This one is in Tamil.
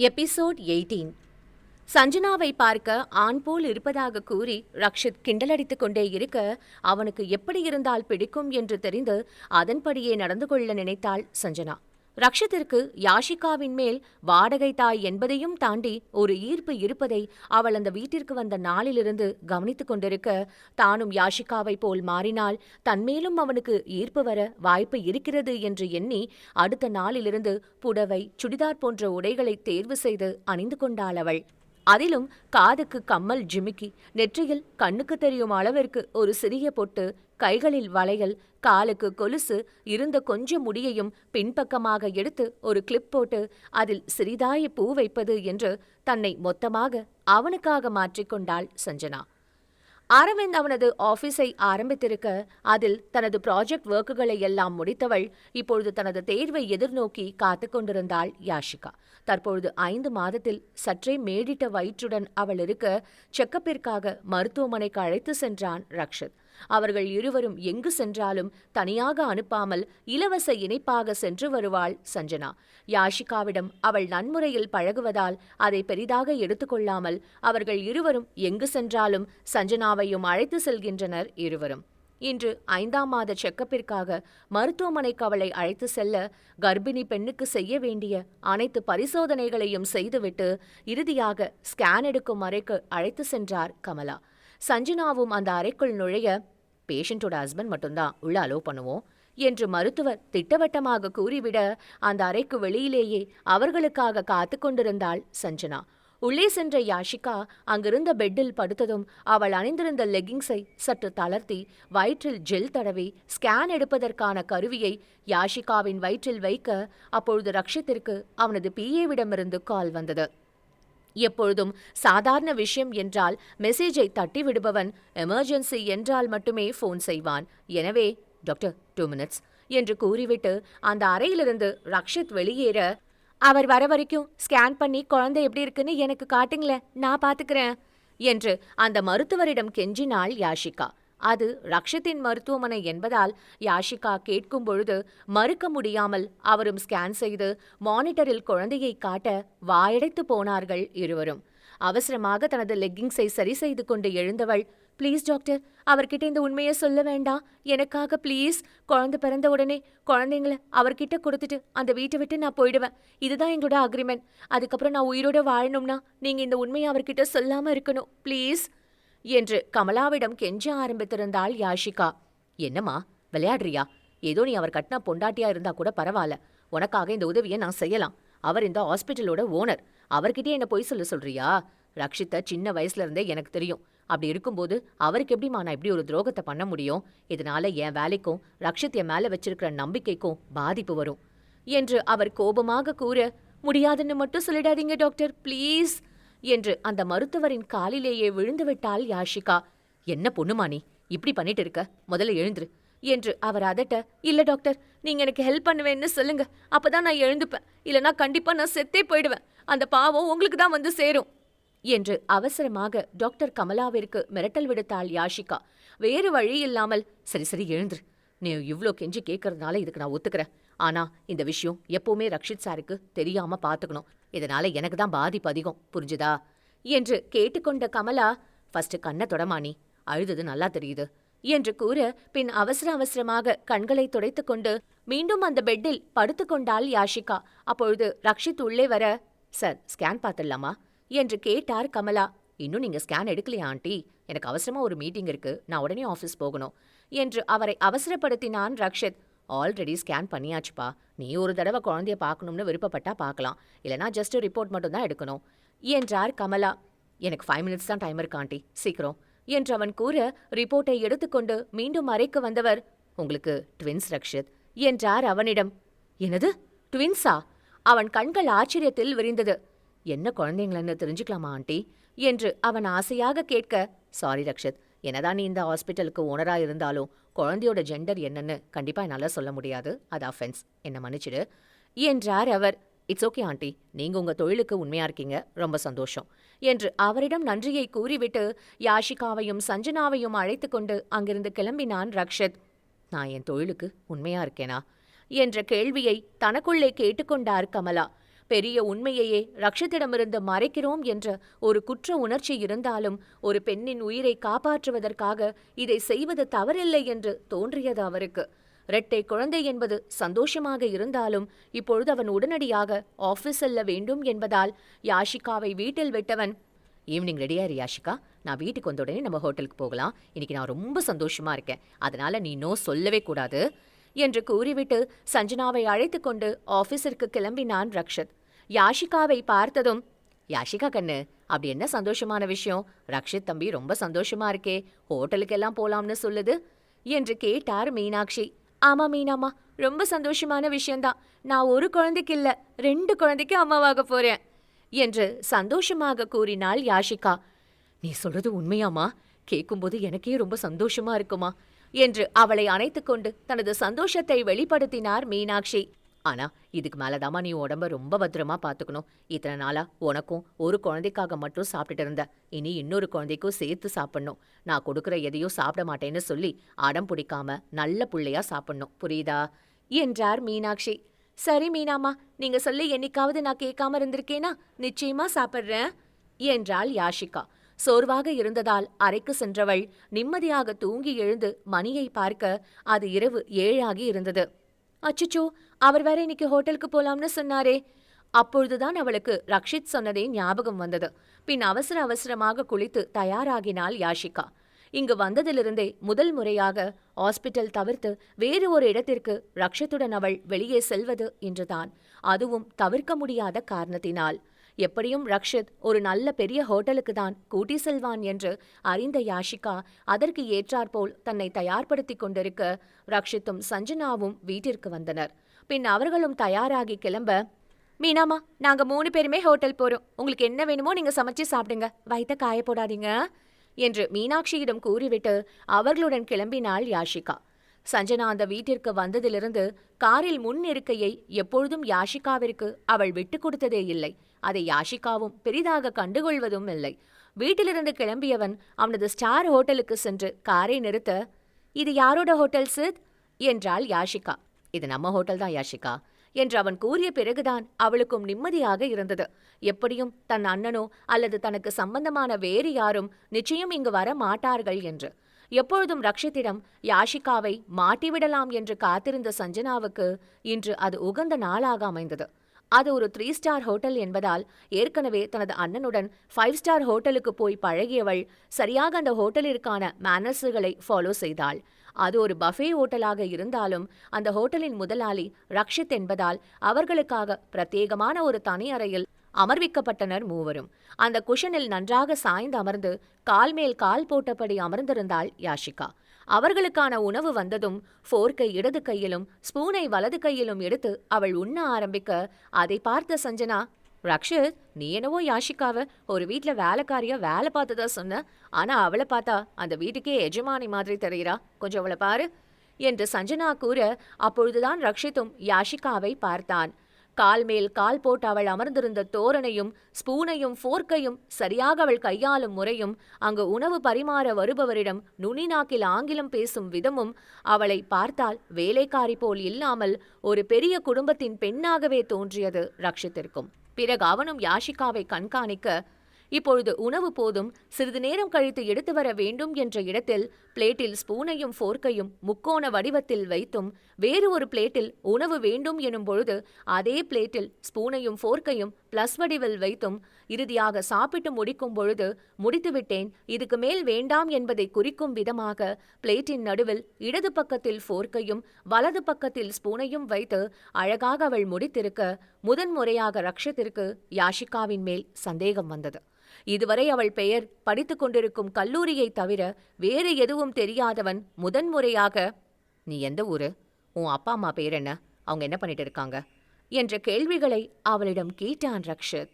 Episode eighteen. சஞ்சனாவை பார்க்க ஆண் போல் இருப்பதாக கூறி ரக்ஷித் கிண்டலடித்துக் கொண்டே இருக்க அவனுக்கு எப்படி இருந்தால் பிடிக்கும் என்று தெரிந்து அதன்படியே நடந்து கொள்ள நினைத்தாள் சஞ்சனா. ரக்ஷித்திற்கு யாஷிகாவின் மேல் வாடகை தாய் என்பதையும் தாண்டி ஒரு ஈர்ப்பு இருப்பதை அவள் அந்த வீட்டிற்கு வந்த நாளிலிருந்து கவனித்துக் கொண்டிருக்க தானும் யாஷிகாவைப் போல் மாறினால் தன்மேலும் அவனுக்கு ஈர்ப்பு வர வாய்ப்பு இருக்கிறது என்று எண்ணி அடுத்த நாளிலிருந்து புடவை சுடிதார் போன்ற உடைகளை தேர்வு செய்து அணிந்து கொண்டாள் அவள். அதிலும் காதுக்கு கம்மல் ஜிமிக்கி நெற்றியில் கண்ணுக்கு தெரியும் அளவிற்கு ஒரு சிறிய பொட்டு கைகளில் வளையல் காலுக்கு கொலுசு இருந்த கொஞ்ச முடியையும் பின்பக்கமாக எடுத்து ஒரு கிளிப் போட்டு அதில் சிறிதாய பூ வைப்பது என்று தன்னை மொத்தமாக அவனுக்காக மாற்றிக்கொண்டாள் சஞ்சனா. அரவிந்த் அவனது ஆபீஸை ஆரம்பித்திருக்க அதில் தனது ப்ராஜெக்ட் ஒர்க்குகளை எல்லாம் முடித்தவள் இப்பொழுது தனது தேர்வை எதிர்நோக்கி காத்து கொண்டிருந்தாள் யாஷிகா. தற்பொழுது ஐந்து மாதத்தில் சற்றே மேடிட்ட வயிற்றுடன் அவள் இருக்க செக்கப்பிற்காக மருத்துவமனைக்கு அழைத்து சென்றான் ரக்ஷித். அவர்கள் இருவரும் எங்கு சென்றாலும் தனியாக அனுப்பாமல் இலவச இணைப்பாக சென்று வருவாள் சஞ்சனா. யாஷிகாவிடம் அவள் நன்முறையில் பழகுவதால் அதை பெரிதாக எடுத்துக்கொள்ளாமல் அவர்கள் இருவரும் எங்கு சென்றாலும் சஞ்சனாவையும் அழைத்து செல்கின்றனர் இருவரும். இன்று ஐந்தாம் மாத செக்கப்பிற்காக மருத்துவமனைக்கு அவளை அழைத்து செல்ல கர்ப்பிணி பெண்ணுக்கு செய்ய வேண்டிய அனைத்து பரிசோதனைகளையும் செய்துவிட்டு இறுதியாக ஸ்கேன் எடுக்கும் அறைக்கு அழைத்து சென்றார் கமலா. சஞ்சனாவும் அந்த அறைக்குள் நுழைய பேஷண்ட்டோட ஹஸ்பண்ட் மட்டும்தான் உள்ள அலோவ் பண்ணுவோம் என்று மருத்துவர் திட்டவட்டமாக கூறிவிட அந்த அறைக்கு வெளியிலேயே அவர்களுக்காக காத்து கொண்டிருந்தாள் சஞ்சனா உள்ளே சென்ற யாஷிகா அங்கிருந்த பெட்டில் படுத்ததும் அவள் அணிந்திருந்த லெகிங்ஸை சற்று தளர்த்தி வயிற்றில் ஜெல் தடவி ஸ்கேன் எடுப்பதற்கான கருவியை யாஷிகாவின் வயிற்றில் வைக்க அப்பொழுது ரக்ஷித்திற்கு அவனது பிஏவிடமிருந்து கால் வந்தது. எப்பொழுதும் சாதாரண விஷயம் என்றால் மெசேஜை தட்டி விடுபவன் எமர்ஜென்சி என்றால் மட்டுமே ஃபோன் செய்வான். எனவே டாக்டர் டூ மினிட்ஸ் என்று கூறிவிட்டு அந்த அறையிலிருந்து ரக்ஷித் வெளியேற அவர் வர வரைக்கும் ஸ்கேன் பண்ணி குழந்தை எப்படி இருக்குன்னு எனக்கு காட்டுங்களேன் நான் பாத்துக்கிறேன் என்று அந்த மருத்துவரிடம் கெஞ்சினாள் யாஷிகா. அது ரக்ஷித்தின் மருத்துவமனை என்பதால் யாஷிகா கேட்கும் பொழுது மறுக்க முடியாமல் அவரும் ஸ்கேன் செய்து மானிட்டரில் குழந்தையை காட்ட வாயடைத்து போனார்கள் இருவரும். அவசரமாக தனது லெக்கிங்ஸை சரி செய்து கொண்டு எழுந்தவள் ப்ளீஸ் டாக்டர் அவர்கிட்ட இந்த உண்மையை சொல்ல வேண்டாம் எனக்காக ப்ளீஸ். குழந்தை பிறந்த உடனே குழந்தைங்கள அவர்கிட்ட கொடுத்துட்டு அந்த வீட்டை விட்டு நான் போயிடுவேன். இதுதான் எங்களோட அக்ரிமெண்ட் அதுக்கப்புறம் நான் உயிரோட வாழணும்னா நீங்க இந்த உண்மையை அவர்கிட்ட சொல்லாமல் இருக்கணும். ப்ளீஸ். என்று கமலாவிடம் கெஞ்ச ஆரம்பித்திருந்தாள் யாஷிகா. என்னம்மா விளையாடுறியா? ஏதோ நீ அவர் கட்டினா பொண்டாட்டியா இருந்தா கூட பரவாயில்ல. உனக்காக இந்த உதவியை நான் செய்யலாம். அவர் இந்த ஹாஸ்பிட்டலோட ஓனர். அவர்கிட்டயே என்ன பொய் சொல்ல சொல்றியா? ரக்ஷித்த சின்ன வயசுல இருந்தே எனக்கு தெரியும். அப்படி இருக்கும்போது அவருக்கு எப்படிமா நான் இப்படி ஒரு துரோகத்தை பண்ண முடியும்? இதனால என் வேலைக்கும் ரக்ஷித் என் மேல வச்சிருக்கிற நம்பிக்கைக்கும் பாதிப்பு வரும். என்று அவர் கோபமாக கூற முடியாதுன்னு மட்டும் சொல்லிடாதீங்க டாக்டர். ப்ளீஸ். என்று அந்த மருத்துவரின் காலிலேயே விழுந்துவிட்டாள் யாஷிகா. என்ன பொண்ணுமா நீ? இப்படி பண்ணிட்டு இருக்க? முதல்ல எழுந்துரு என்று அவர் அதட்ட இல்ல டாக்டர் நீங்க எனக்கு ஹெல்ப் பண்ணுவேன்னு சொல்லுங்க. அப்பதான் நான் எழுந்துப்பேன். இல்லனா கண்டிப்பா நான் செத்தே போயிடுவேன். அந்த பாவம் உங்களுக்கு தான் வந்து சேரும் என்று அவசரமாக டாக்டர் கமலாவிற்கு மிரட்டல் விடுத்தாள் யாஷிகா. வேறு வழி இல்லாமல் சரி சரி எழுந்துரு. நீ இவ்ளோ கெஞ்சி கேட்கறதுனால இதுக்கு நான் ஒத்துக்கிறேன். ஆனா இந்த விஷயம் எப்பவுமே ரக்ஷித் சாருக்கு தெரியாம பாத்துக்கணும். இதனால எனக்கு தான் பாதிப்பு அதிகம் புரிஞ்சுதா? என்று கேட்டுக்கொண்ட கமலா ஃபர்ஸ்ட் கண்ணை தொடமானி அழுதது நல்லா தெரியுது என்று கூற பின் அவசர அவசரமாக கண்களை துடைத்துக்கொண்டு மீண்டும் அந்த பெட்டில் படுத்துக்கொண்டாள் யாஷிகா. அப்பொழுது ரக்ஷித் உள்ளே வர சார் ஸ்கேன் பார்த்துடலாமா? என்று கேட்டார் கமலா. இன்னும் நீங்க ஸ்கேன் எடுக்கலையா ஆண்டி? எனக்கு அவசரமா ஒரு மீட்டிங் இருக்கு. நான் உடனே ஆஃபீஸ் போகணும் என்று அவரை அவசரப்படுத்தினான் ரக்ஷித். ஆல்ரெடி ஸ்கேன் பண்ணியாச்சுப்பா. நீ ஒரு தடவை குழந்தைய பார்க்கணும்னு விருப்பப்பட்டா பார்க்கலாம். இல்லைனா ஜஸ்ட் ரிப்போர்ட் மட்டும் தான் எடுக்கணும். என்றார் கமலா. எனக்கு ஃபைவ் மினிட்ஸ் தான் டைம் இருக்காண்டி சீக்கிரம். என்று அவன் கூற ரிப்போர்ட்டை எடுத்துக்கொண்டு மீண்டும் அறைக்கு வந்தவர் உங்களுக்கு ட்வின்ஸ் ரக்ஷித் என்றார் அவனிடம். என்னது? ட்வின்ஸா அவன் கண்கள் ஆச்சரியத்தில் விரிந்தது. என்ன குழந்தைங்களன்னு தெரிஞ்சுக்கலாமா ஆண்டி? என்று அவன் ஆசையாக கேட்க சாரி ரக்ஷித். என்னதான் நீ இந்த ஹாஸ்பிட்டலுக்கு ஓனரா இருந்தாலும் குழந்தையோட ஜெண்டர் என்னன்னு கண்டிப்பா என்னால சொல்ல முடியாது. அது அஃபென்ஸ் என்ன மன்னிச்சிடு. என்றார் அவர். இட்ஸ் ஓகே ஆண்டி நீங்க உங்க தொழிலுக்கு உண்மையா இருக்கீங்க. ரொம்ப சந்தோஷம். என்று அவரிடம் நன்றியை கூறிவிட்டு யாஷிகாவையும் சஞ்சனாவையும் அழைத்து கொண்டு அங்கிருந்து கிளம்பினான் ரக்ஷத். நான் என் தொழிலுக்கு உண்மையா இருக்கேனா? என்ற கேள்வியை தனக்குள்ளே கேட்டுக்கொண்டார் கமலா. பெரிய உண்மையையே ரக்ஷித்திடமிருந்து மறைக்கிறோம் என்ற ஒரு குற்ற உணர்ச்சி இருந்தாலும் ஒரு பெண்ணின் உயிரை காப்பாற்றுவதற்காக இதை செய்வது தவறில்லை என்று தோன்றியது அவருக்கு. இரட்டை குழந்தை என்பது சந்தோஷமாக இருந்தாலும் இப்பொழுது அவன் உடனடியாக ஆஃபீஸ் செல்ல வேண்டும் என்பதால் யாஷிகாவை வீட்டில் விட்டவன் ஈவினிங் ரெடியாரு யாஷிகா. நான் வீட்டுக்கு வந்த உடனே நம்ம ஹோட்டலுக்கு போகலாம். இன்னைக்கு நான் ரொம்ப சந்தோஷமா இருக்கேன். அதனால நீ நோ சொல்லவே கூடாது என்று கூறிவிட்டு சஞ்சனாவை அழைத்து கொண்டு ஆபீஸிற்கு கிளம்பினான் ரக்ஷத். யாஷிகாவை பார்த்ததும் யாஷிகா கண்ணு அப்படி என்ன சந்தோஷமான விஷயம்? ரக்ஷித் தம்பி ரொம்ப சந்தோஷமா இருக்கே ஹோட்டலுக்கெல்லாம் போலாம்னு சொல்லுது என்று கேட்டார் மீனாட்சி. ஆமா மீனாமா ரொம்ப சந்தோஷமான விஷயம்தான். நான் ஒரு குழந்தைக்கு இல்ல ரெண்டு குழந்தைக்கு அம்மாவாக போறேன் என்று சந்தோஷமாக கூறினாள் யாஷிகா. நீ சொல்றது உண்மையாமா கேட்கும்போது எனக்கே ரொம்ப சந்தோஷமா இருக்குமா என்று அவளை அணைத்துக்கொண்டு தனது சந்தோஷத்தை வெளிப்படுத்தினார் மீனாட்சி. ஆனா இதுக்கு மேலதாம்மா நீ உடம்ப ரொம்ப பத்திரமா பாத்துக்கணும். இத்தனை நாளா உனக்கும் ஒரு குழந்தைக்காக மட்டும் சாப்பிட்டுட்டு இருந்த. இனி இன்னொரு குழந்தைக்கும் சேர்த்து சாப்பிடணும். நான் கொடுக்குற எதையும் சாப்பிட மாட்டேன்னு சொல்லி அடம் பிடிக்காம நல்ல புள்ளையா சாப்பிடணும். புரியுதா? என்றார் மீனாட்சி. சரி மீனாமா நீங்க சொல்லி என்னைக்காவது நான் கேட்காம இருந்திருக்கேனா? நிச்சயமா சாப்பிட்றேன் என்றாள் யாஷிகா. சோர்வாக இருந்ததால் அறைக்கு சென்றவள் நிம்மதியாக தூங்கி எழுந்து மணியை பார்க்க அது இரவு ஏழாகி இருந்தது. அச்சுச்சோ அவர் வேற இன்னைக்கு ஹோட்டலுக்கு போலாம்னு சொன்னாரே. அப்பொழுதுதான் அவளுக்கு ரக்ஷித் சொன்னதே ஞாபகம் வந்தது. பின் அவசர அவசரமாக குளித்து தயாராகினாள் யாஷிகா. இங்கு வந்ததிலிருந்தே முதல் முறையாக ஹாஸ்பிட்டல் தவிர்த்து வேறு ஒரு இடத்திற்கு ரக்ஷத்துடன் அவள் வெளியே செல்வது என்றுதான் அதுவும் தவிர்க்க முடியாத காரணத்தினால். எப்படியும் ரக்ஷித் ஒரு நல்ல பெரிய ஹோட்டலுக்கு தான் கூட்டி செல்வான் என்று அறிந்த யாஷிகா அதற்கு ஏற்றாற்போல் தன்னை தயார்படுத்திக் கொண்டிருக்க ரக்ஷித்தும் சஞ்சனாவும் வீட்டிற்கு வந்தனர். பின் அவர்களும் தயாராகி கிளம்ப மீனாமா நாங்க மூணு பேருமே ஹோட்டல் போறோம். உங்களுக்கு என்ன வேணுமோ நீங்க சமைச்சு சாப்பிடுங்க. வயிற்ற காய போடாதீங்க என்று மீனாட்சியிடம் கூறிவிட்டு அவர்களுடன் கிளம்பினாள் யாஷிகா. சஞ்சனா அந்த வீட்டிற்கு வந்ததிலிருந்து காரில் முன் இருக்கையை எப்பொழுதும் யாஷிகாவிற்கு அவள் விட்டுக் கொடுத்ததே இல்லை. அதை யாஷிகாவும் பெரிதாக கண்டுகொள்வதும் இல்லை. வீட்டிலிருந்து கிளம்பியவன் அவனது ஸ்டார் ஹோட்டலுக்கு சென்று காரை நிறுத்த இது யாரோட ஹோட்டல் சித்? என்றாள் யாஷிகா. இது நம்ம ஹோட்டல் தான் யாஷிகா என்று அவன் கூறிய பிறகுதான் அவளுக்கும் நிம்மதியாக இருந்தது. எப்படியும் தன் அண்ணனோ அல்லது தனக்கு சம்பந்தமான வேறு யாரும் நிச்சயம் இங்கு வர மாட்டார்கள் என்று. எப்பொழுதும் ரக்ஷித்திடம் யாஷிகாவை மாட்டிவிடலாம் என்று காத்திருந்த சஞ்சனாவுக்கு இன்று அது உகந்த நாளாக அமைந்தது. அது ஒரு த்ரீ ஸ்டார் ஹோட்டல் என்பதால் ஏற்கனவே தனது அண்ணனுடன் ஃபைவ் ஸ்டார் ஹோட்டலுக்கு போய் பழகியவள் சரியாக அந்த ஹோட்டலிற்கான மேனர்ஸுகளை ஃபாலோ செய்தாள். அது ஒரு பஃபே ஹோட்டலாக இருந்தாலும் அந்த ஹோட்டலின் முதலாளி ரக்ஷித் என்பதால் அவர்களுக்காக பிரத்யேகமான ஒரு தனி அறையில் அமர்விக்கப்பட்டனர் மூவரும். அந்த குஷனில் நன்றாக சாய்ந்து அமர்ந்து கால் மேல் கால் போட்டபடி அமர்ந்திருந்தாள் யாஷிகா. அவர்களுக்கான உணவு வந்ததும் ஃபோர்க்கை இடது கையிலும் ஸ்பூனை வலது கையிலும் எடுத்து அவள் உண்ண ஆரம்பிக்க அதை பார்த்த சஞ்சனா ரக்ஷித் நீ என்னவோ யாஷிகாவ ஒரு வீட்ல வேலைக்காரியா வேலை பார்த்ததா சொன்ன ஆனா அவளை பார்த்தா அந்த வீட்டுக்கே எஜமானி மாதிரி தெரிகிறா கொஞ்சம் அவளை பாரு என்று சஞ்சனா கூற அப்பொழுதுதான் ரக்ஷித்தும் யாஷிகாவை பார்த்தான். கால் மேல் கால் போட்டு அவள் அமர்ந்திருந்த தோரணையும் ஸ்பூனையும் ஃபோர்க்கையும் சரியாக அவள் கையாளும் முறையும் அங்கு உணவு பரிமாற வருபவரிடம் நுனி நாக்கில் ஆங்கிலம் பேசும் விதமும் அவளை பார்த்தால் வேலைக்காரி போல் இல்லாமல் ஒரு பெரிய குடும்பத்தின் பெண்ணாகவே தோன்றியது ரக்ஷித்திற்கும். பிறகு அவனும் யாஷிகாவை கண்காணிக்க இப்பொழுது உணவு போதும் சிறிது நேரம் கழித்து எடுத்து வர வேண்டும் என்ற இடத்தில் பிளேட்டில் ஸ்பூனையும் ஃபோர்க்கையும் முக்கோண வடிவத்தில் வைத்தும் வேறு ஒரு பிளேட்டில் உணவு வேண்டும் எனும் பொழுது அதே பிளேட்டில் ஸ்பூனையும் ஃபோர்க்கையும் பிளஸ் வடிவில் வைத்தும் இறுதியாக சாப்பிட்டு முடிக்கும் பொழுது முடித்துவிட்டேன் இதுக்கு மேல் வேண்டாம் என்பதை குறிக்கும் விதமாக பிளேட்டின் நடுவில் இடது பக்கத்தில் ஃபோர்க்கையும் வலது பக்கத்தில் ஸ்பூனையும் வைத்து அழகாக அவள் முடித்திருக்க முதன்முறையாக ரக்ஷத்திற்கு யாஷிகாவின் மேல் சந்தேகம் வந்தது. இதுவரை அவள் பெயர் படித்துக் கொண்டிருக்கும் கல்லூரியைத் தவிர வேறு எதுவும் தெரியாதவன் முதன்முறையாக நீ எந்த ஊரு? உன் அப்பா அம்மா பேர் என்ன? அவங்க என்ன பண்ணிட்டு இருக்காங்க? என்ற கேள்விகளை அவளிடம் கேட்டான் ரக்ஷத்.